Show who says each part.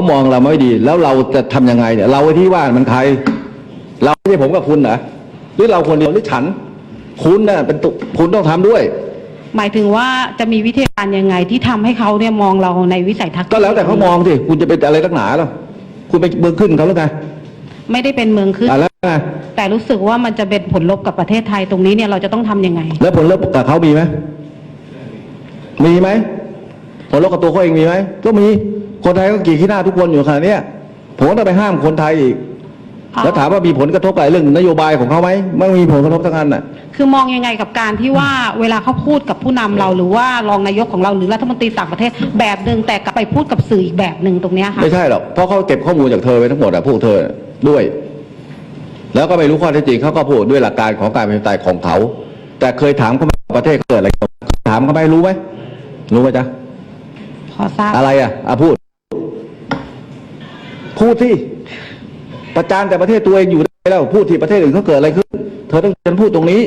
Speaker 1: เขามองเราไม่ดี แล้วเราจะทำยังไงเนี่ย เราที่ว่ามันใคร เราไม่ใช่ผมกับคุณเหรอหรือเราคนเดียวหรือฉัน คุณน่ะเป็นตุคุณต้องทำด้วย
Speaker 2: หมายถึงว่าจะมีวิธีการยังไงที่ทำให้เขาเนี่ยมองเราในวิสัยทัศน์
Speaker 1: ก็แล้วแต่เขามองสิคุณจะเป็นอะไรตั้งหนาหรอคุณไปเมืองขึ้นเขาหรือไง
Speaker 2: ไม่ได้เป็นเมืองขึ้น
Speaker 1: อะแล้วไง
Speaker 2: แต่รู้สึกว่ามันจะเป็นผลลบกับประเทศไทยตรงนี้เนี่ยเราจะต้องทำยังไง
Speaker 1: แล้วผลลัพธ์กับเขามีไหมมีไหมผลลัพธ์กับตัวเขาเองมีไหมก็มี คนไทยก็กี่ขี้หน้าทุกคนอยู่ขนาดเนี้ยผมก็ต้องไปห้ามคนไทยอีก
Speaker 2: อ๋อ
Speaker 1: แล้วถามว่ามีผลกระทบอะไรเรื่องนโยบายของเขาไหมไม่มีผลกระทบทั้งนั้นน่ะ
Speaker 2: คือมองยังไงกับการที่ว่าเวลาเขาพูดกับผู้นำเราหรือว่ารองนายกของเราหรือรัฐมนตรีต่างประเทศแบบหนึ่งแต่กลับไปพูดกับสื่ออีกแบบหนึ่งตรงเนี้ยค่ะ
Speaker 1: ไม่ใช่หรอกเพราะเขาเก็บข้อมูลจากเธอไปทั้งหมดอะพวกเธอด้วย แล้วก็ไม่รู้ข้อเท็จจริงเขาก็พูดด้วยหลักการของการเป็นไตยของเขาแต่เคยถามเขาไหมว่าประเทศเกิดอะไรขึ้นถามเขาไหมรู้ไหมรู้ไหมจ๊ะ
Speaker 2: พอทราบ
Speaker 1: อะไรอะอะพูด พูดที่ประจานแต่ประเทศตัวเองอยู่ได้แล้ว พูดที่ประเทศอื่นเขาเกิดอะไรขึ้น เธอต้องฉันพูดตรงนี้